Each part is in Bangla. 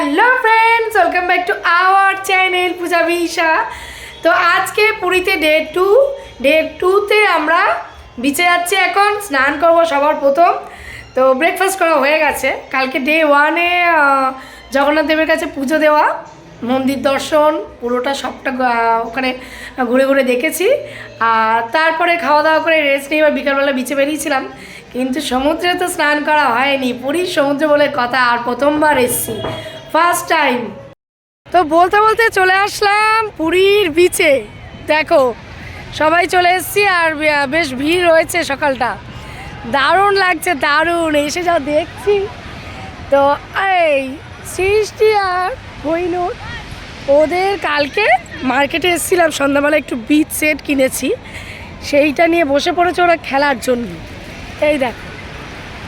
Hello friends welcome back to our channel পূজা বিশা তো আজকে পুরীতে ডে টু ডে টুতে আমরা বিচে যাচ্ছি এখন, স্নান করব সবার প্রথম। তো ব্রেকফাস্ট করা হয়ে গেছে। কালকে ডে ওয়ানে জগন্নাথ দেবের কাছে পুজো দেওয়া, মন্দির দর্শন, পুরোটা সবটা ওখানে ঘুরে ঘুরে দেখেছি। আর তারপরে খাওয়া দাওয়া করে রেস্ট নিয়ে বা বিকালবেলা বিচে বেরিয়েছিলাম। কিন্তু সমুদ্রে তো স্নান করা হয়নি। পুরীর সমুদ্র বলে কথা, আর প্রথমবার এসছি। ফার্স্ট টাইম তো বলতে বলতে চলে আসলাম পুরীর বিচে দেখো, সবাই চলে এসেছি আর বেশ ভিড় রয়েছে সকালটা। দারুণ লাগছে, দারুণ। এসে যা দেখছি। তো এই সৃষ্টি আর হইনুর ওদের কালকে মার্কেটে এসেছিলাম। সন্ধ্যাবেলা একটু বিচ সেট কিনেছি। সেইটা নিয়ে বসে পড়েছে ওরা খেলার জন্য। এই দেখো,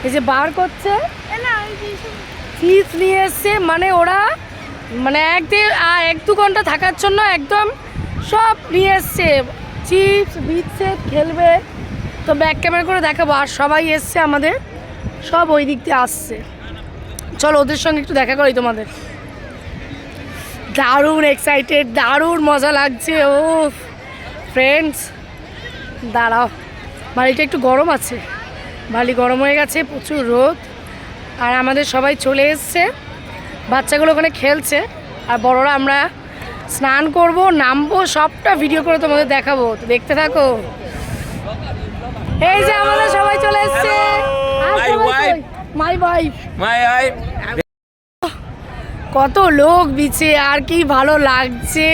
এই যে বার করছে। চিপস নিয়ে এসছে মানে ওরা মানে এক এক দু ঘণ্টা থাকার জন্য একদম সব নিয়ে এসছে। চিপস বিচ খেলবে। তো ব্যাক ক্যামেরা করে দেখাবো, আর সবাই এসছে আমাদের, সব ওই দিক দিয়ে আসছে। চলো, ওদের সঙ্গে একটু দেখা করি তোমাদের। দারুণ এক্সাইটেড দারুণ মজা লাগছে ও ফ্রেন্ডস দাঁড়াও। বাড়িটা একটু গরম আছে। বালি গরম হয়ে গেছে, প্রচুর রোদ। আর আমাদের সবাই চলে এসছে। বাচ্চাগুলো ওখানে খেলছে। আর বড়রা আমরা স্নান করব নামবো সবটা ভিডিও করে তোমাদের দেখাবো। তো দেখতে থাকো। এই যে আমাদের সবাই চলে এসছে. My wife eye. কত লোক বিছে আর কি ভালো লাগছে।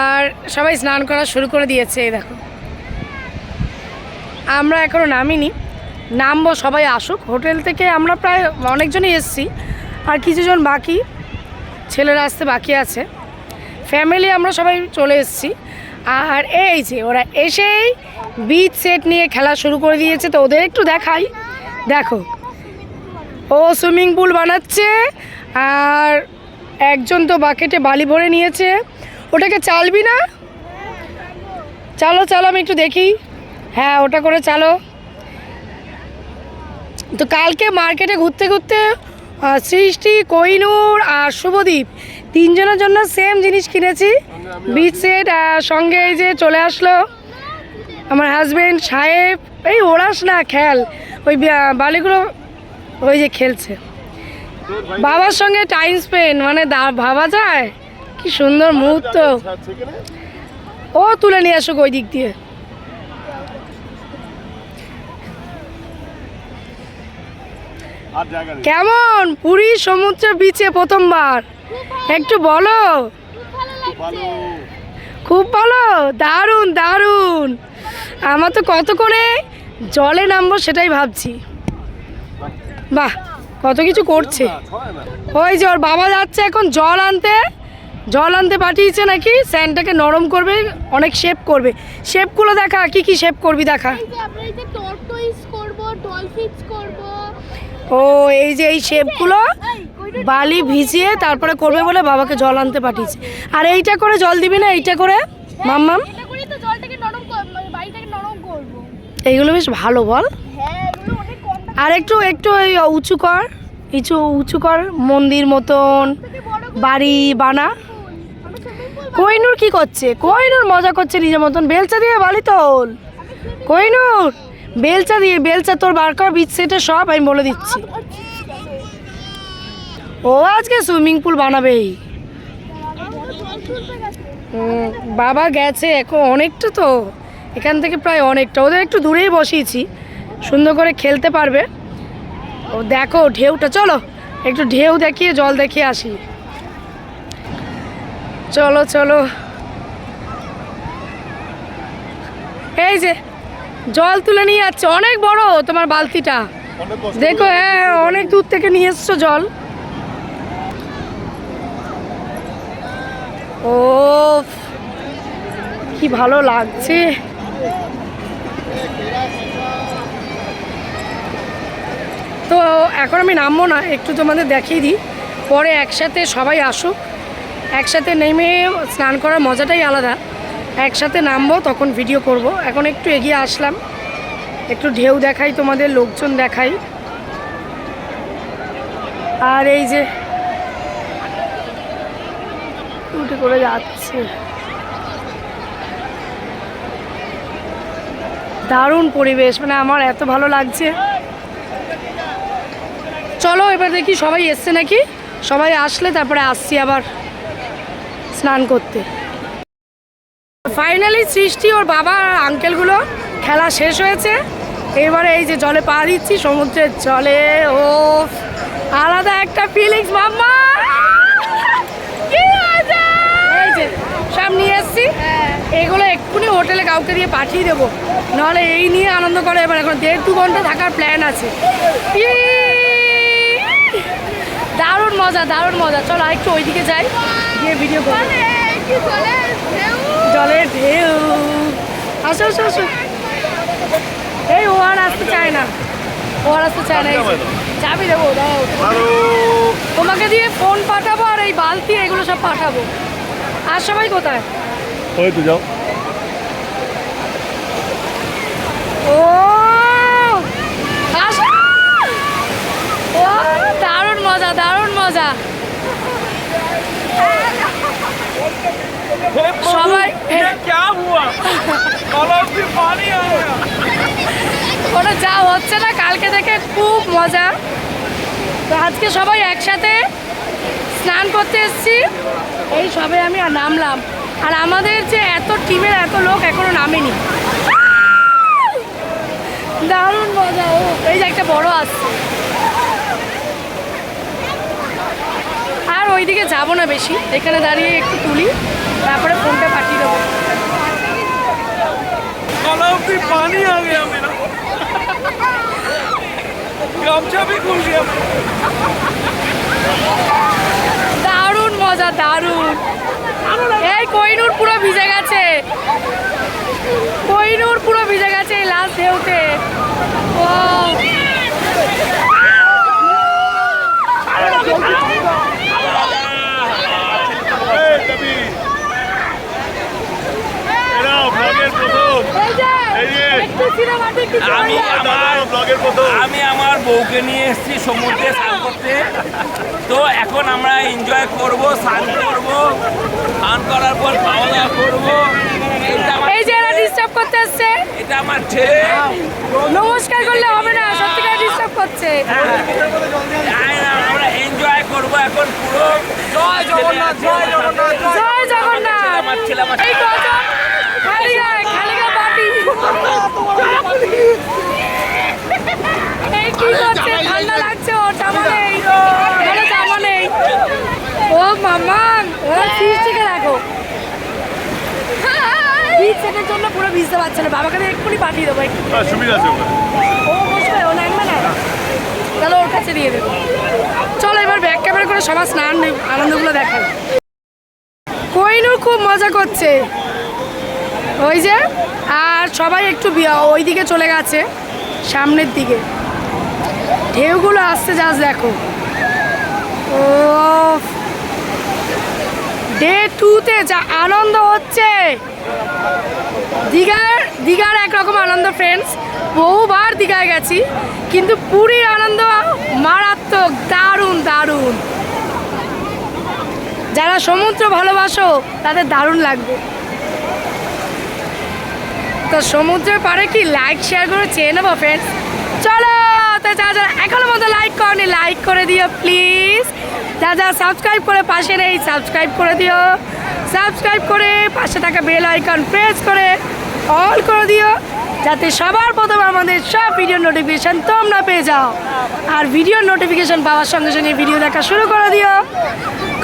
আর সবাই স্নান করা শুরু করে দিয়েছে এই দেখো। আমরা এখনও নামিনি। নামবো, সবাই আসুক। হোটেল থেকে আমরা প্রায় অনেকজনই এসছি। আর কিছুজন বাকি, ছেলেরা আসতে বাকি আছে। ফ্যামিলি আমরা সবাই চলে এসেছি। আর এই যে ওরা এসেই বিচ সেট নিয়ে খেলা শুরু করে দিয়েছে। তো ওদের একটু দেখাই। দেখো, ও সুইমিং পুল বানাচ্ছে। আর একজন তো বাকেটে বালি ভরে নিয়েছে। ওটাকে চালবি না? চালো চালো, আমি একটু দেখি। হ্যাঁ ওটা করে চালো। তো কালকে মার্কেটে ঘুরতে ঘুরতে সৃষ্টি কোহিনুর আর শুভদীপ, তিনজনের জন্য সেম জিনিস কিনেছি। বিচ সেট সঙ্গে এই যে চলে আসলো আমার হাজব্যান্ড সাহেব। এই ওরাস না খেল ওই বালিগুলো ওই যে খেলছে। বাবার সঙ্গে টাইম স্পেন্ড মানে ভাবা যায়? কি সুন্দর মুহূর্ত। ও তুলে নিয়ে আসুক ওই দিক দিয়ে আর জায়গা নেই কেমন? পুরী সমুদ্র বিচে প্রথমবার। একটু বলো। খুব ভালো। দারুণ দারুণ। আমার তো কত করে জলে নামবো সেটাই ভাবছি। বাহ কত কিছু করছে। ওই যে ওর বাবা যাচ্ছে এখন জল আনতে। জল আনতে পাঠিয়েছে নাকি? স্যান্ডটাকে নরম করবে অনেক শেপ করবে। শেপগুলো দেখা কি কি শেপ করবি দেখা? করব করব ও এই যে এই শেপগুলো বালি ভিজিয়ে তারপরে করবে বলে বাবাকে জল আনতে পাঠিয়েছে। আর এইটা করে জল দিবি না এইটা করে? মাম্মাম কর- মানে এইগুলো বেশ ভালো বল। হ্যাঁ আর একটু একটু ওই উঁচু কর কিছু উঁচু কর মন্দির মতন বাড়ি বানা। কোহিনুর কি করছে? কোহিনুর মজা করছে নিজের মতন। বেলচা দিয়ে বালি তোল। কোহিনুর বেলচা দিয়ে, বেলচা তোর বার কর বিচ সেটে সব আমি বলে দিচ্ছি। ও আজকে সুইমিং পুল বানাবেই। বাবা গেছে এখন অনেকটা তো, এখান থেকে প্রায় অনেকটা। ওদের একটু দূরেই বসিয়েছি, সুন্দর করে খেলতে পারবে। ও দেখো ঢেউটা, চলো, একটু ঢেউ দেখিয়ে, জল দেখিয়ে আসি। চলো চলো। এই যে জল তুলে নিয়ে যাচ্ছে। অনেক বড় তোমার বালতিটা। দেখো হ্যাঁ অনেক দূর থেকে নিয়ে এসছো জল। ও কি ভালো লাগছে। তো এখন আমি নামবো না একটু তোমাদের দেখিয়ে দিই। পরে একসাথে সবাই আসুক। একসাথে নেমে স্নান করার মজাটাই আলাদা। একসাথে নামবো, তখন ভিডিও করব। এখন একটু এগিয়ে আসলাম। একটু ঢেউ দেখাই তোমাদের, লোকজন দেখাই। আর এই যে উঠে করে যাচ্ছে। দারুণ পরিবেশ মানে আমার এত ভালো লাগছে। চলো এবার দেখি সবাই এসছে নাকি? সবাই আসলে তারপরে আসছি আবার স্নান করতে। ফাইনালি সৃষ্টি, ওর বাবা আর আঙ্কেলগুলো খেলা শেষ হয়েছে। এবারে এই যে জলে পা দিচ্ছি, সমুদ্রের জলে ও আলাদা একটা ফিলিংস মাম্মা! সব নিয়ে এসছি। এগুলো এক্ষুনি হোটেলে কাউকে দিয়ে পাঠিয়ে দেবো। নাহলে এই নিয়ে আনন্দ করে, এবার এখন দেড় দু ঘণ্টা থাকার প্ল্যান আছে! দারুণ মজা দারুণ মজা। চলো আরেকটু ওইদিকে যাই, গিয়ে ভিডিও করব। কি বলে? ঢেউ। জলের ঢেউ। আসো আসো আসো। এই ও আর আসতে চায় না। ও আর আসতে চায় না। চাবি দেবো দাও তোমাকে দিয়ে ফোন পাঠাবো আর এই বালতি এগুলো সব পাঠাবো। আর সবাই কোথায়? ওই তো যাও। ও আসো। ও দারুণ মজা দারুণ মজা। সবাই ওটা যা হচ্ছে না কালকে দেখে খুব মজা। তো আজকে সবাই একসাথে স্নান করতে এসেছি। এই সবে আমি আর নামলাম। আর আমাদের যে এত টিমের এত লোক এখনও নামেনি। দারুণ মজা ও এই যে একটা বড় আসছে। আর ওইদিকে যাব না বেশি এখানে দাঁড়িয়ে একটু তুলি। তারপরে ফোনটা পাঠিয়ে দেবো। পানি আ গেয়া মেরা। গামছা দারুণ মজা দারুণ। এই কইনুর পুরো ভিজে গেছে। কইনুর পুরো ভিজে গেছে এই লাস্ট ঢেউতে। ও আমি আমার আমি আমার বউকে নিয়ে এসেছি সমুদ্রে স্নান করতে। তো এখন আমরা এনজয় করব স্নান করব স্নান করার পর খাওয়া দাওয়া করব। এই যে এরা ডিস্টার্ব করতে এসছে এটা আমার ছেলে। নমস্কার করলে হবে না সত্যিকার ডিস্টার্ব করছে। তাই আমরা এনজয় করব এখন পুরো। জয় জগন্নাথ জয় জগন্নাথ জয় জগন্নাথ। আমার ছেলে আমার কি করছে? ঠান্ডা লাগছে ও জামা নেই। ভালো জামা নেই। ও মামা ও সৃষ্টিকে দেখো? বিশ সেকেন্ড জন্য পুরো ভিজতে পারছে না। বাবাকে এক্ষুনি পাঠিয়ে দেবো একটু হ্যাঁ, সুবিধা আছে ও বসবে ও নামবে না? তাহলে ওর কাছে দিয়ে দেবো। চলো এবার ব্যাক ক্যামেরা করে সবার স্নান আনন্দগুলো দেখাই। কোহিনুর খুব মজা করছে। ওই যে আর সবাই একটু ওই দিকে চলে গেছে, সামনের দিকে। ঢেউগুলো আসছে যাস দেখো। ও ডে টুতে যা আনন্দ হচ্ছে। দীঘার দীঘার একরকম আনন্দ ফ্রেন্ডস বহুবার দীঘায় গেছি, কিন্তু পুরীর আনন্দ মারাত্মক, দারুণ দারুণ। যারা সমুদ্র ভালোবাসো, তাদের দারুণ লাগবে। তো সমুদ্রের পাড়ে কি লাইক শেয়ার করে, চেয়ে নেব ফ্রেন্ডস চলো, তো যা যা এখনও মতো লাইক করনি লাইক করে দিও প্লিজ যা যা সাবস্ক্রাইব করে পাশে নেই সাবস্ক্রাইব করে দিও। সাবস্ক্রাইব করে পাশে থাকা বেল আইকন প্রেস করে অল করে দিও, যাতে সবার প্রথমে আমাদের সব ভিডিও নোটিফিকেশান তোমরা পেয়ে যাও। আর ভিডিও নোটিফিকেশান পাওয়ার সঙ্গে সঙ্গে ভিডিও দেখা শুরু করে দিও।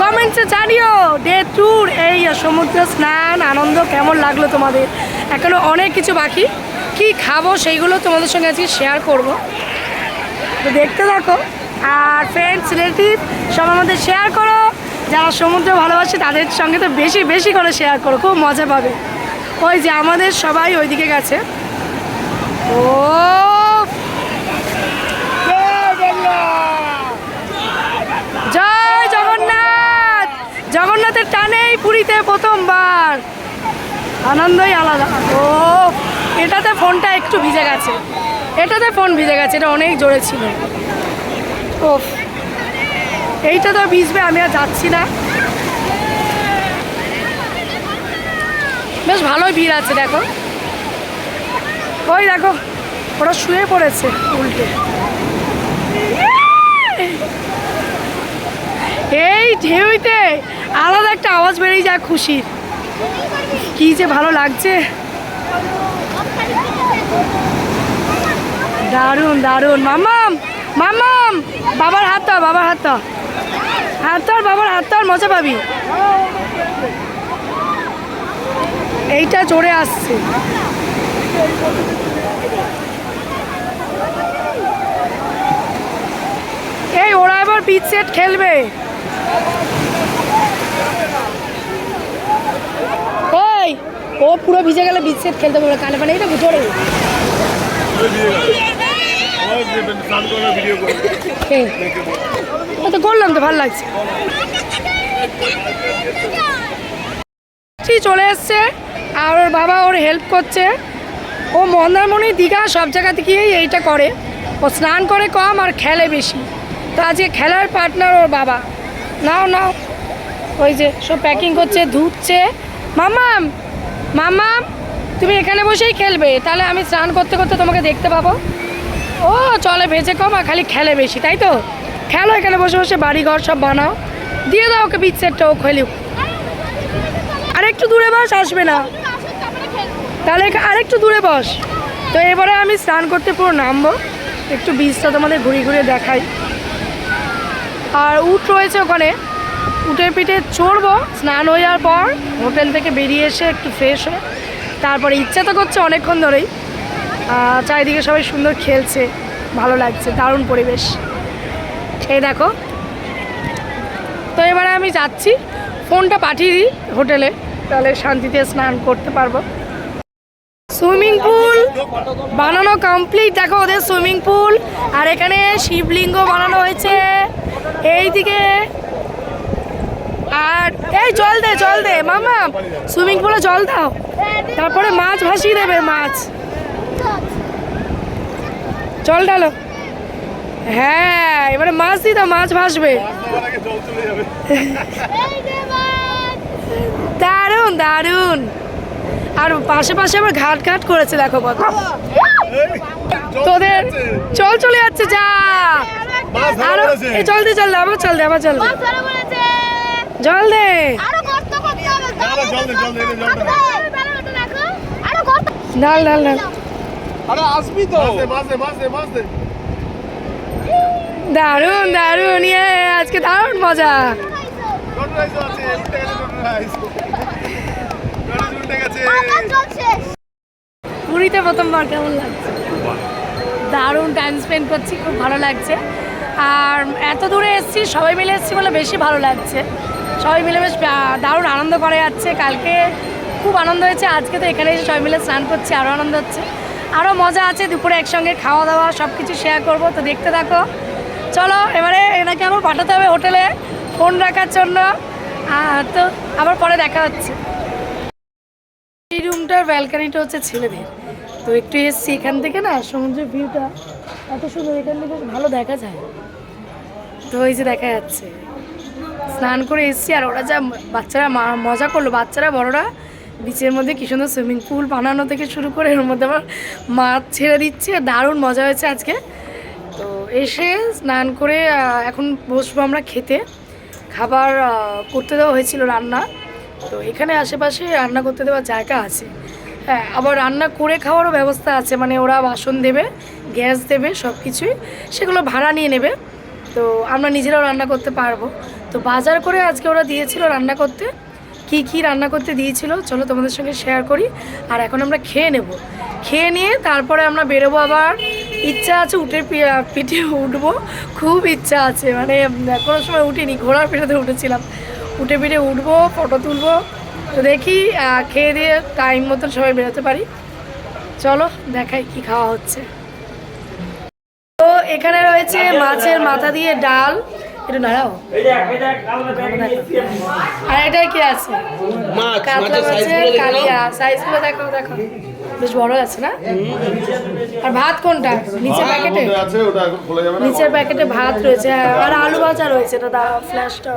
কমেন্টসে জানিও, ডে ট্যুর, এই সমুদ্র স্নান, আনন্দ, কেমন লাগল তোমাদের? এখনও অনেক কিছু বাকি। কি খাব সেইগুলো তোমাদের সঙ্গে আজকে শেয়ার করব। তো দেখতে থাকো, আর ফ্রেন্ডস রিলেটিভ সব আমাদের শেয়ার করো। যারা সমুদ্র ভালোবাসে, তাদের সঙ্গে তো বেশি বেশি করে শেয়ার করো, খুব মজা পাবে। ওই যে আমাদের সবাই ওইদিকে গেছে। ও জয় জগন্নাথ জগন্নাথের টানেই পুরীতে প্রথমবার। আনন্দই আলাদা। ও, এটাতে ফোনটা একটু ভিজে গেছে। এটাতে ফোন ভিজে গেছে, এটা অনেক জোরে ছিল। ও এইটা তো ভিজবে, আমি আর যাচ্ছি না। বেশ ভালোই ভিড় আছে, দেখো। ওই দেখো, ওরা শুয়ে পড়েছে, উল্টে। এই ঢেউতে আলাদা একটা আওয়াজ বেরিয়ে যায় খুশির। কি যে ভালো লাগছে। দারুণ দারুণ। মামাম মামাম বাবার হাত বাবার হাত হাত ধর, বাবার হাত ধর, মজা পাবি। এইটা জোরে আসছে। এই, ওরা এবার পিচ সেট খেলবে এই ও পুরো ভিজে গেলে বিচ সেট খেলতে পারবে কানে পানে এটা জোরে তো করলাম তো ভালো লাগছে চলে এসছে আর ওর বাবা ওর হেল্প করছে ও মন্দারমণি দীঘা সব জায়গাতে গিয়েই এইটা করে ও স্নান করে কম আর খেলে বেশি তো আজকে খেলার পার্টনার ওর বাবা নাও নাও ওই যে সব প্যাকিং করছে ধুচ্ছে মামাম মামাম, তুমি এখানে বসেই খেলবে। তাহলে আমি স্নান করতে করতে তোমাকে দেখতে পাবো। ও, চলে ভেজে কম আর খালি খেলে বেশি, তাই তো? খেলো এখানে বসে বসে বাড়ি ঘর সব বানাও। দিয়ে দাও ওকে সেটটা ও খেলুক। আর একটু দূরে বস, আসবে না। তাহলে আরেকটু দূরে বস। তো এবারে আমি স্নান করতে পুরো নামবো। একটু বীজটা তোমাদের ঘুরিয়ে ঘুরিয়ে দেখাই। আর উট রয়েছে ওখানে। উটের পিঠে চড়বো, স্নান হয়ে যাওয়ার পর হোটেল থেকে বেরিয়ে এসে একটু ফ্রেশ হয়ে তারপরে ইচ্ছা তো করছে অনেকক্ষণ ধরেই। চারিদিকে সবাই সুন্দর খেলছে, ভালো লাগছে, দারুণ পরিবেশ। এই দেখো। তো এবারে আমি যাচ্ছি, ফোনটা পাঠিয়ে দিই হোটেলে, তাহলে শান্তিতে স্নান করতে পারব। সুইমিং পুল বানানো কমপ্লিট দেখো ওদের সুইমিং পুল, আর এখানে শিবলিঙ্গ বানানো হয়েছে। এইদিকে আর এই জল দে জল দে। মামা সুইমিং পুলে জল দাও। তারপরে মাছ ভাসিয়ে দেবে মাছ। জল ঢালো। হ্যাঁ এবারে মাছ দিই তো মাছ ভাসবে। চলে দারুণ দারুণ। আর পাশে পাশে আবার ঘাট ঘাট করেছে দেখো কত। তোদের চল চলে যাচ্ছে যা। আরও। এই দে জল দে আবার চল দে আবার চল দে। জল দে। আরও গর্ত করতে হবে জল দে, জল দে, এই যে দে। আরও গর্ত ঢাল ঢাল ঢাল। আরে আসবি তো। মাছ দে মাছ দে মাছ দে। মাছ দে দারুণ দারুণ ইয়ে আজকে দারুণ মজা পুরীতে প্রথমবার কেমন লাগছে? দারুণ টাইম স্পেন্ড করছি খুব ভালো লাগছে। আর এত দূরে এসেছি সবাই মিলে এসেছি বলে বেশি ভালো লাগছে। সবাই মিলে বেশ দারুণ আনন্দ করে যাচ্ছে। কালকে খুব আনন্দ হয়েছে, আজকে তো এখানে এসে সবাই মিলে স্নান করছি আরও আনন্দ হচ্ছে। আরও মজা আছে, দুপুরে একসঙ্গে খাওয়া দাওয়া সব কিছু শেয়ার করব, তো দেখতে থাকো। চলো, এবারে এনাকে আবার পাঠাতে হবে হোটেলে ফোন রাখার জন্য। তো আবার পরে দেখা হচ্ছে। এই রুমটার ব্যালকানিটা হচ্ছে ছেলেদের। তো একটু এসছি এখান থেকে না, সমুদ্রের ভিউটা এত সুন্দর, এখান থেকে ভালো দেখা যায়। তো এই যে দেখা যাচ্ছে। স্নান করে এসছি আর ওরা যা বাচ্চারা মজা করল। বাচ্চারা, বড়রা বিচের মধ্যে কি সুন্দর সুইমিং পুল বানানো থেকে শুরু করে এর মধ্যে আবার মাছ ছেড়ে দিচ্ছে। দারুণ মজা হয়েছে আজকে। তো এসে স্নান করে এখন বসবো আমরা খেতে। খাবার করতে দেওয়া হয়েছিল রান্না। তো এখানে আশেপাশে রান্না করতে দেওয়ার জায়গা আছে। হ্যাঁ আবার রান্না করে খাওয়ারও ব্যবস্থা আছে। মানে ওরা বাসন দেবে, গ্যাস দেবে সব কিছুই সেগুলো ভাড়া নিয়ে নেবে। তো আমরা নিজেরাও রান্না করতে পারব। তো বাজার করে আজকে ওরা দিয়েছিল রান্না করতে। কি কি রান্না করতে দিয়েছিল, চলো তোমাদের সঙ্গে শেয়ার করি। আর এখন আমরা খেয়ে নেব। খেয়ে নিয়ে তারপরে আমরা বেরোবো আবার। ইচ্ছা আছে উঠে পিঠে উঠবো। খুব ইচ্ছা আছে মানে কোনো সময় উঠিনি, ঘোড়ার পিঠেতে উঠেছিলাম। উঠে পিঠে উঠবো ফটো তুলবো। তো দেখি খেয়ে দিয়ে টাইম মতন সবাই বেরোতে পারি। চলো, দেখাই কি খাওয়া হচ্ছে। তো এখানে রয়েছে মাছের মাথা দিয়ে ডাল। একটু নাড়াও। আর এটাই কি আছে? কাতলা মাছের মাছের সাইজগুলো দেখে কালিয়া। সাইজগুলো দেখো দেখো। বেশ বড় আছে না? আর ভাত কোনটা? নিচে ভাত প্যাকেটে মধ্যে আছে ওটা এখন খোলা যাবে না। নিচের প্যাকেটে ভাত রয়েছে। হ্যাঁ, আর আলু ভাজা রয়েছে। এটা দাঁড়া ফ্ল্যাশটা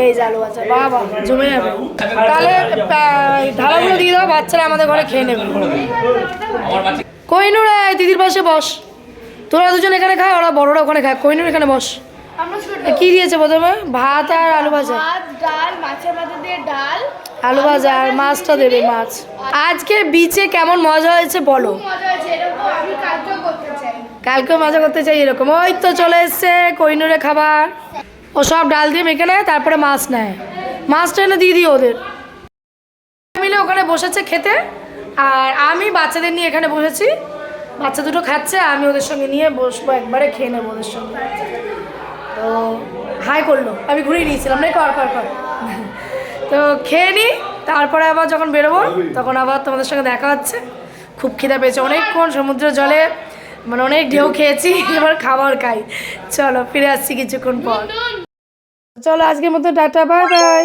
এই যে আলু ভাজা। বাবা জমে যাবে। তাহলে ঢালাগুলো দিয়ে দাও বাচ্চারা আমাদের ঘরে খেয়ে নেবে। কইনুর দিদির পাশে বস। তোরা দুজন এখানে খা ওরা বড়রা ওখানে খা। কইনুর এখানে বস। কি দিয়েছে প্রথমে? ভাত আর আলু ভাজা। ভাত ডাল মাছের মাথা দিয়ে ডাল। আলু ভাজা আর মাছটা দেবে মাছ। আজকে বিচে কেমন মজা হয়েছে বলো? কালকেও মজা করতে চাই এরকম। ওই তো চলে এসছে কইনুরে খাবার। ও সব ডাল দিয়ে মেখে নেয় তারপরে মাছ নেয়। মাছটা এনে দিয়ে দিই ওদের। মিলে ওখানে বসেছে খেতে। আর আমি বাচ্চাদের নিয়ে এখানে বসেছি। বাচ্চা দুটো খাচ্ছে আমি ওদের সঙ্গে নিয়ে বসবো একবারে খেয়ে নেব ওদের সঙ্গে। তো হাই করল, আমি ঘুরিয়ে নিয়েছিলাম না কর কর কর তো খেয়ে নিই তারপরে আবার যখন বেরোবো, তখন আবার তোমাদের সঙ্গে দেখা হচ্ছে। খুব খিদা পেয়েছে, অনেকক্ষণ সমুদ্র জলে মানে অনেক ঢেউ খেয়েছি, এবার খাবার খাই। চলো, ফিরে আসছি কিছুক্ষণ পর। চলো, আজকের মতো টাটা, বাই বাই।